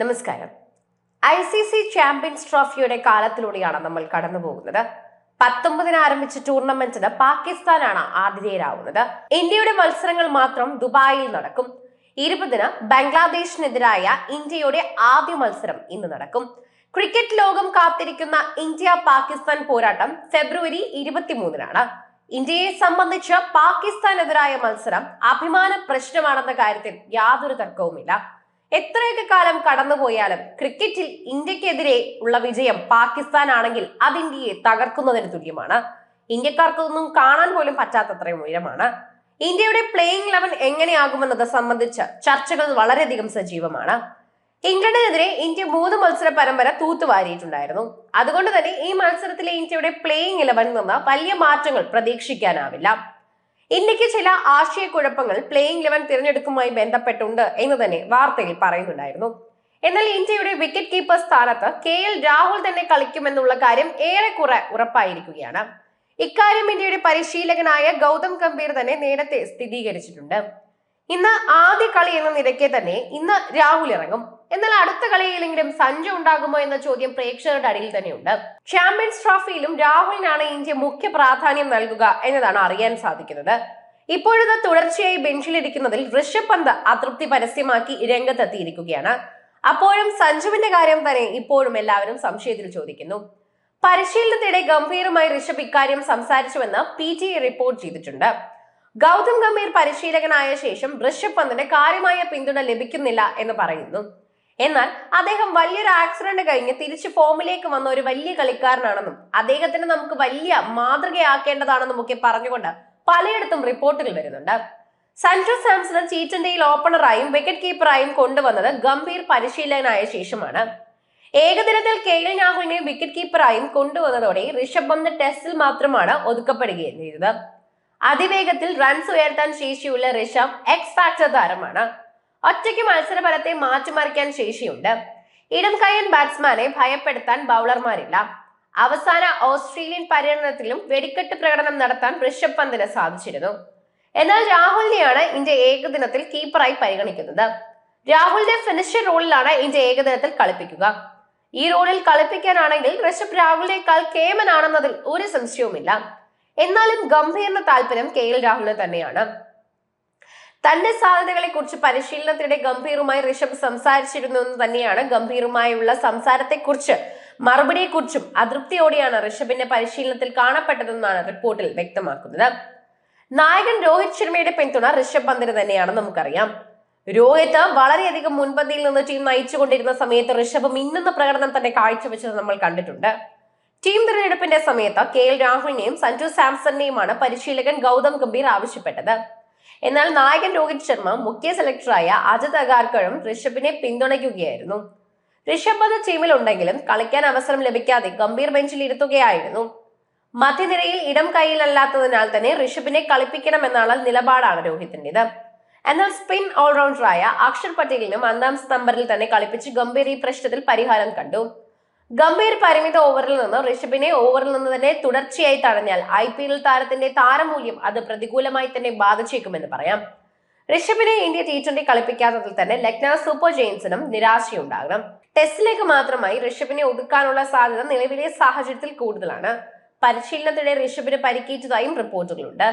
നമസ്കാരം. I C C champions ട്രോഫിയുടെ കാലത്തിലൂടെയാണ് നമ്മൾ കടന്നു പോകുന്നത്. പത്തൊമ്പതിന് ആരംഭിച്ച ടൂർണമെന്റിന് പാകിസ്ഥാനാണ് ആതിഥേയരാകുന്നത് ഇന്ത്യയുടെ മത്സരങ്ങൾ മാത്രം ദുബായിൽ നടക്കും. ഇരുപതിന് ബംഗ്ലാദേശിനെതിരായ ഇന്ത്യയുടെ ആദ്യ മത്സരം ഇന്ന് നടക്കും. ക്രിക്കറ്റ് ലോകം കാത്തിരിക്കുന്ന ഇന്ത്യ പാകിസ്ഥാൻ പോരാട്ടം ഫെബ്രുവരി ഇരുപത്തിമൂന്നിനാണ്. ഇന്ത്യയെ സംബന്ധിച്ച് പാകിസ്ഥാനെതിരായ മത്സരം അഭിമാന പ്രശ്നമാണെന്ന കാര്യത്തിൽ യാതൊരു തർക്കവുമില്ല. എത്രയൊക്കെ കാലം കടന്നുപോയാലും ക്രിക്കറ്റിൽ ഇന്ത്യക്കെതിരെ ഉള്ള വിജയം പാകിസ്ഥാൻ ആണെങ്കിൽ അത് ഇന്ത്യയെ തകർക്കുന്നതിന് തുല്യമാണ്. ഇന്ത്യക്കാർക്കൊന്നും കാണാൻ പോലും പറ്റാത്തത്രയും ഉയരമാണ്. ഇന്ത്യയുടെ പ്ലേയിങ് ലെവൻ എങ്ങനെയാകുമെന്നത് സംബന്ധിച്ച് ചർച്ചകൾ വളരെയധികം സജീവമാണ്. ഇംഗ്ലണ്ടിനെതിരെ ഇന്ത്യ മൂന്ന് മത്സര പരമ്പര തൂത്തുവാരിയിട്ടുണ്ടായിരുന്നു. അതുകൊണ്ട് തന്നെ ഈ മത്സരത്തിലെ ഇന്ത്യയുടെ പ്ലേയിങ് ഇലവനിൽ നിന്ന് വലിയ മാറ്റങ്ങൾ പ്രതീക്ഷിക്കാനാവില്ല. ഇന്ത്യയ്ക്ക് ചില ആശയക്കുഴപ്പങ്ങൾ പ്ലേയിങ് ലെവൻ തിരഞ്ഞെടുക്കുമായി ബന്ധപ്പെട്ടുണ്ട് എന്ന് തന്നെ വാർത്തയിൽ പറയുന്നുണ്ടായിരുന്നു. എന്നാൽ ഇന്ത്യയുടെ വിക്കറ്റ് കീപ്പർ സ്ഥാനത്ത് കെ എൽ രാഹുൽ തന്നെ കളിക്കുമെന്നുള്ള കാര്യം ഏറെക്കുറെ ഉറപ്പായിരിക്കുകയാണ്. ഇക്കാര്യം ഇന്ത്യയുടെ പരിശീലകനായ ഗൗതം ഗംഭീർ തന്നെ നേരത്തെ സ്ഥിരീകരിച്ചിട്ടുണ്ട്. ഇന്ന് ആദ്യ കളി എന്ന നിരക്കെ തന്നെ ഇന്ന് രാഹുൽ ഇറങ്ങും. എന്നാൽ അടുത്ത കളിയിലെങ്കിലും സഞ്ജു ഉണ്ടാകുമോ എന്ന ചോദ്യം പ്രേക്ഷകരുടെ അടിയിൽ തന്നെയുണ്ട്. ചാമ്പ്യൻസ് ട്രോഫിയിലും രാഹുലിനാണ് ഇന്ത്യ മുഖ്യ പ്രാധാന്യം നൽകുക എന്നതാണ് അറിയാൻ സാധിക്കുന്നത്. ഇപ്പോഴത്തെ തുടർച്ചയായി ബെഞ്ചിലിരിക്കുന്നതിൽ ഋഷഭ് പന്ത് അതൃപ്തി പരസ്യമാക്കി രംഗത്തെത്തിയിരിക്കുകയാണ്. അപ്പോഴും സഞ്ജുവിന്റെ കാര്യം തന്നെ ഇപ്പോഴും എല്ലാവരും സംശയത്തിൽ ചോദിക്കുന്നു. പരിശീലനത്തിനിടെ ഗംഭീരമായി ഋഷഭ് ഇക്കാര്യം സംസാരിച്ചുവെന്ന് പി ടി റിപ്പോർട്ട് ചെയ്തിട്ടുണ്ട്. ഗൗതം ഗംഭീർ പരിശീലകനായ ശേഷം ഋഷഭ് പന്തിന് കാര്യമായ പിന്തുണ ലഭിക്കുന്നില്ല എന്ന് പറയുന്നു. എന്നാൽ അദ്ദേഹം വലിയൊരു ആക്സിഡന്റ് കഴിഞ്ഞ് തിരിച്ച് ഫോമിലേക്ക് വന്ന ഒരു വലിയ കളിക്കാരനാണെന്നും അദ്ദേഹത്തിന് നമുക്ക് വലിയ മാതൃകയാക്കേണ്ടതാണെന്നും ഒക്കെ പറഞ്ഞുകൊണ്ട് പലയിടത്തും റിപ്പോർട്ടുകൾ വരുന്നുണ്ട്. സഞ്ജു സാംസണ് ടി ട്വന്റിയിൽ ഓപ്പണറായും വിക്കറ്റ് കീപ്പറായും കൊണ്ടുവന്നത് ഗംഭീർ പരിശീലകനായ ശേഷമാണ്. ഏകദിനത്തിൽ കെ എൽ രാഹുലിനെ വിക്കറ്റ് കീപ്പറായും കൊണ്ടുവന്നതോടെ ഋഷഭ് പന്ത് ടെസ്റ്റിൽ മാത്രമാണ് ഒതുക്കപ്പെടുകയും ചെയ്തത്. അതിവേഗത്തിൽ റൺസ് ഉയർത്താൻ ശേഷിയുള്ള ഋഷഭ് എക്സ് ഫാക്ടർ താരമാണ്. ഒറ്റയ്ക്ക് മത്സരഫലത്തെ മാറ്റിമറിക്കാൻ ശേഷിയുണ്ട്. ഇടം കയ്യൻ ബാറ്റ്സ്മാനെ ഭയപ്പെടുത്താൻ ബൗളർമാരില്ല അവസാന ഓസ്ട്രേലിയൻ പര്യടനത്തിലും വെടിക്കെട്ട് പ്രകടനം നടത്താൻ ഋഷഭ് പന്തിന് സാധിച്ചിരുന്നു. എന്നാൽ രാഹുലിനെയാണ് ഇന്ത്യ ഏകദിനത്തിൽ കീപ്പറായി പരിഗണിക്കുന്നത്. രാഹുലിന്റെ ഫിനിഷർ റോളിലാണ് ഇന്ത്യ ഏകദിനത്തിൽ കളിപ്പിക്കുക. ഈ റോളിൽ കളിപ്പിക്കാനാണെങ്കിൽ ഋഷഭ് രാഹുലിനേക്കാൾ കേമനാണെന്നതിൽ ഒരു സംശയവുമില്ല. എന്നാലും ഗംഭീരന്റെ താല്പര്യം കെ എൽ രാഹുലിന് തന്നെയാണ്. തന്റെ സാധ്യതകളെ കുറിച്ച് പരിശീലനത്തിനിടെ ഗംഭീറുമായി ഋഷഭ് സംസാരിച്ചിരുന്നു എന്ന് തന്നെയാണ് ഗംഭീറുമായുള്ള സംസാരത്തെക്കുറിച്ച് മറുപടിയെക്കുറിച്ചും അതൃപ്തിയോടെയാണ് ഋഷഭിന്റെ പരിശീലനത്തിൽ കാണപ്പെട്ടതെന്നാണ് റിപ്പോർട്ടിൽ വ്യക്തമാക്കുന്നത്. നായകൻ രോഹിത് ശർമ്മയുടെ പിന്തുണ ഋഷഭ് പന്തിന് തന്നെയാണ് നമുക്കറിയാം. രോഹിത് വളരെയധികം മുൻപന്തിയിൽ നിന്ന് ടീം നയിച്ചുകൊണ്ടിരുന്ന സമയത്ത് ഋഷഭ് മിന്നുന്ന പ്രകടനം തന്നെ കാഴ്ചവെച്ചത് നമ്മൾ കണ്ടിട്ടുണ്ട്. ടീം തിരഞ്ഞെടുപ്പിന്റെ സമയത്ത് കെ എൽ രാഹുലിനെയും സഞ്ജു സാംസണിനെയുമാണ് പരിശീലകൻ ഗൗതം ഗംഭീർ ആവശ്യപ്പെട്ടത്. എന്നാൽ നായകൻ രോഹിത് ശർമ്മ മുഖ്യ സെലക്ടറായ അജിത് അഗാർക്കറും ഋഷഭിനെ പിന്തുണയ്ക്കുകയായിരുന്നു. ഋഷഭ് പന്ത് ടീമിലുണ്ടെങ്കിലും കളിക്കാൻ അവസരം ലഭിക്കാതെ ഗംഭീർ ബെഞ്ചിൽ ഇരുത്തുകയായിരുന്നു. മധ്യനിരയിൽ ഇടം കയ്യിലല്ലാത്തതിനാൽ തന്നെ ഋഷഭിനെ കളിപ്പിക്കണമെന്നാണ് നിലപാടാണ് രോഹിത്തിന്റെത്. എന്നാൽ സ്പിൻ ഓൾറൗണ്ടറായ അക്ഷർ പട്ടേലിനും ഒന്നാം സ്തംഭറിൽ തന്നെ കളിപ്പിച്ച് ഗംഭീർ ഈ പ്രശ്നത്തിൽ പരിഹാരം കണ്ടു. ഗംഭീർ പരിമിത ഓവറിൽ നിന്ന് ഋഷഭിനെ ഓവറിൽ നിന്ന് തന്നെ തുടർച്ചയായി തടഞ്ഞാൽ ഐ പി എൽ താരത്തിന്റെ താരമൂല്യം അത് പ്രതികൂലമായി തന്നെ ബാധിച്ചേക്കുമെന്ന് പറയാം. ഋഷഭിനെ ഇന്ത്യ ടി ട്വന്റി കളിപ്പിക്കാത്തതിൽ തന്നെ ലക്നൌ സൂപ്പർ ജെയിൻസിനും നിരാശയുണ്ടാകണം. ടെസ്റ്റിലേക്ക് മാത്രമായി ഋഷഭിനെ ഒതുക്കാനുള്ള സാധ്യത നിലവിലെ സാഹചര്യത്തിൽ കൂടുതലാണ്. പരിശീലനത്തിനിടെ ഋഷഭിന് പരിക്കേറ്റതായും റിപ്പോർട്ടുകളുണ്ട്.